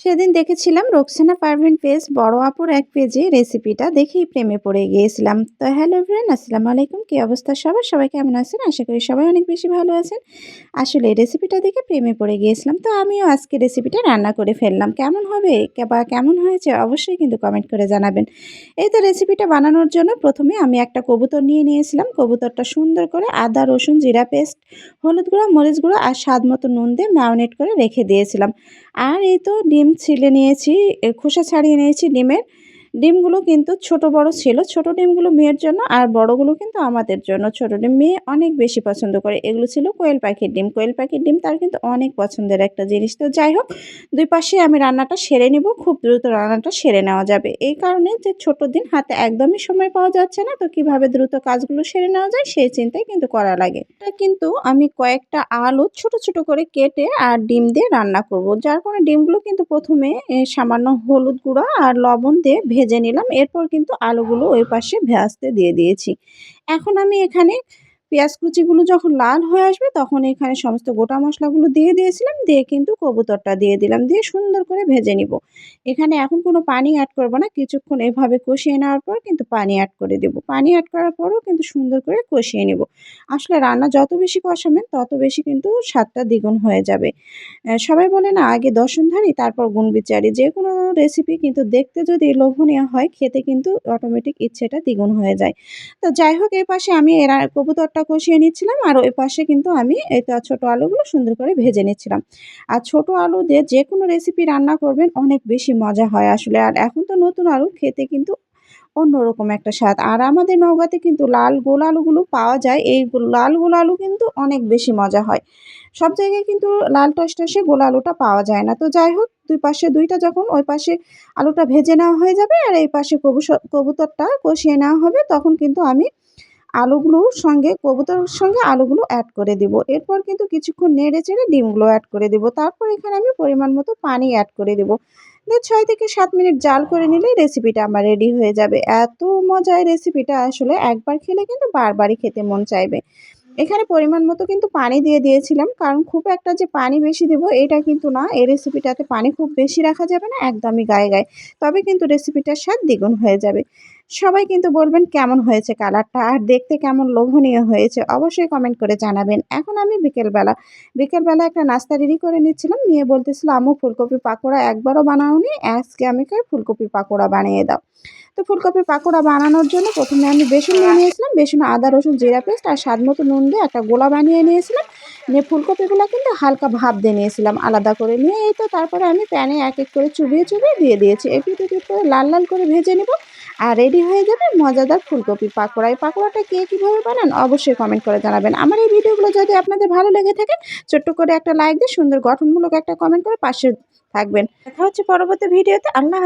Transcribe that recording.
সেদিন দেখেছিলাম রোকসানা পারভিন পেজ বড় আপুর এক পেজে রেসিপিটা দেখেই প্রেমে পড়ে গিয়েছিলাম। তো হ্যালো ফ্রেন্ড আসসালামু আলাইকুম। কী অবস্থা সবার? সবাই কেমন আছেন? আশা করি সবাই অনেক বেশি ভালো আছেন। আসলে রেসিপিটা দেখে প্রেমে পড়ে গিয়েছিলাম। তো আমিও আজকে রেসিপিটা রান্না করে ফেললাম। কেমন হবে? বা কেমন হয়েছে? অবশ্যই কিন্তু কমেন্ট করে জানাবেন। এই তো রেসিপিটা বানানোর জন্য প্রথমে আমি একটা কবুতর নিয়ে নিয়েছিলাম। কবুতরটা সুন্দর করে আদা, রসুন, জিরা পেস্ট, হলুদ গুঁড়ো, মরিচ গুঁড়ো আর স্বাদ মতো নুন দিয়ে ম্যারিনেট করে রেখে দিয়েছিলাম। আর এই তো ডিম ছিলে নিয়েছি খোসা ছাড়িয়ে নিয়েছি ডিমের। ডিমগুলো কিন্তু ছোট বড় ছিল। ছোট ডিমগুলো মেয়ের জন্য আর বড়গুলো কিন্তু আমাদের জন্য। ছোট ডিম মেয়ে অনেক বেশি পছন্দ করে। এগুলো ছিল কোয়েল পাখির ডিম। কোয়েল পাখির ডিম তার কিন্তু অনেক পছন্দের একটা জিনিস। তো যাই হোক, দুই পাশে আমি রান্নাটা সেরে নিব। খুব দ্রুত রান্নাটা সেরে নেওয়া যাবে। এই কারণে যে ছোট দিন হাতে একদমই সময় পাওয়া যাচ্ছে না, তো কীভাবে দ্রুত কাজগুলো সেরে নেওয়া যায় সেই চিন্তাই কিন্তু করা লাগে। এটা কিন্তু আমি কয়েকটা আলু ছোট ছোট করে কেটে আর ডিম দিয়ে রান্না করব। যার কারণে ডিমগুলো কিন্তু প্রথমে সামান্য হলুদ গুঁড়ো আর লবণ দিয়ে ভেজে নিলাম। এরপর কিন্তু আলুগুলো ওই পাশে ভেজতে দিয়ে দিয়েছি। এখন আমি এখানে পেঁয়াজ কুচিগুলো যখন লাল হয়ে আসবে, তখন এখানে সমস্ত গোটা মশলাগুলো দিয়ে দিয়েছিলাম, দিয়ে কিন্তু কবুতরটা দিয়ে দিলাম, দিয়ে সুন্দর করে ভেজে নিব। এখানে এখন কোনো পানি অ্যাড করব না, কিছুক্ষণ এভাবে কষিয়ে নেওয়ার পর কিন্তু পানি অ্যাড করে দেব। পানি অ্যাড করার পরও কিন্তু সুন্দর করে কষিয়ে নিব। আসলে রান্না যত বেশি কষাবেন, তত বেশি কিন্তু স্বাদটা দ্বিগুণ হয়ে যাবে। সবাই বলে না, আগে দর্শনধারী তারপর গুণ বিচারি। যে কোনো রেসিপি কিন্তু দেখতে যদি লোভনীয় হয়, খেতে কিন্তু অটোমেটিক ইচ্ছেটা দ্বিগুণ হয়ে যায়। তো যাই হোক এই পাশে আমি এরা কবুতরটা কষিয়ে নিচ্ছিলাম আর ওই পাশে কিন্তু আমি এই ছোটো আলুগুলো সুন্দর করে ভেজে নিচ্ছিলাম। আর ছোট আলু দিয়ে যে কোনো রেসিপি রান্না করবেন, অনেক বেশি মজা হয় আসলে। আর এখন তো নতুন আলু, খেতে কিন্তু অন্যরকম একটা স্বাদ। আর আমাদের নৌকাতে কিন্তু লাল গোল আলুগুলো পাওয়া যায়। এই লাল গোল আলু কিন্তু অনেক বেশি মজা হয়। সব জায়গায় কিন্তু লাল টসটসে গোল আলুটা পাওয়া যায় না। তো যাই হোক, দুই পাশে দুইটা যখন ওই পাশে আলুটা ভেজে নেওয়া হয়ে যাবে আর এই পাশে কবুতরটা কষিয়ে নেওয়া হবে, তখন কিন্তু আমি আলুগুলোর সঙ্গে, কবুতরের সঙ্গে আলুগুলো অ্যাড করে দিব। এরপর কিন্তু কিছুক্ষণ নেড়ে চেড়ে ডিমগুলো অ্যাড করে দিব। তারপর এখানে আমি পরিমাণ মতো পানি অ্যাড করে দেবো। দিয়ে ছয় থেকে সাত মিনিট জাল করে নিলেই রেসিপিটা আমার রেডি হয়ে যাবে। এত মজায় রেসিপিটা আসলে একবার খেলে কিন্তু বারবারই খেতে মন চাইবে। এখানে পরিমাণ মতো কিন্তু পানি দিয়ে দিয়েছিলাম। কারণ খুব একটা যে পানি বেশি দেবো, এটা কিন্তু না। এই রেসিপিটাতে পানি খুব বেশি রাখা যাবে না, একদমই গায়ে গায়ে। তবে কিন্তু রেসিপিটার স্বাদ দ্বিগুণ হয়ে যাবে। সবাই কিন্তু বলবেন কেমন হয়েছে কালারটা আর দেখতে কেমন লোভনীয় হয়েছে। অবশ্যই কমেন্ট করে জানাবেন। এখন আমি বিকেলবেলা বিকেলবেলা একটা নাস্তা রেডি করে নিচ্ছিলাম। নিয়ে বলতেছিলাম আমু ফুলকপি পাকোড়া একবারও বানাওনি, আজকে আমি ফুলকপি পাকোড়া বানিয়ে দাও। তো ফুলকপির পাকোড়া বানানোর জন্য প্রথমে আমি বেসন নিয়ে নিয়েছিলাম। বেসনে, আদা, রসুন, জিরা পেস্ট আর স্বাদ মতো নুন দিয়ে একটা গোলা বানিয়ে নিয়েছিলাম। নিয়ে ফুলকপিগুলো কিন্তু হালকা ভাপ দিয়ে নিয়েছিলাম, আলাদা করে নিয়ে। এই তো তারপরে আমি প্যানে এক এক করে চুবিয়ে চুবিয়ে দিয়ে দিয়েছি। এপিট এপিট করে লাল লাল করে ভেজে নেব আর রেডি হয়ে যাবে মজাদার ফুলকপি পাকোড়া। এই পাকোড়াটা কে কীভাবে বানান অবশ্যই কমেন্ট করে জানাবেন। আমার এই ভিডিওগুলো যদি আপনাদের ভালো লেগে থাকে, ছোট্ট করে একটা লাইক দিয়ে সুন্দর গঠনমূলক একটা কমেন্ট করে পাশে থাকবেন। দেখা হচ্ছে পরবর্তী ভিডিওতে। আল্লাহ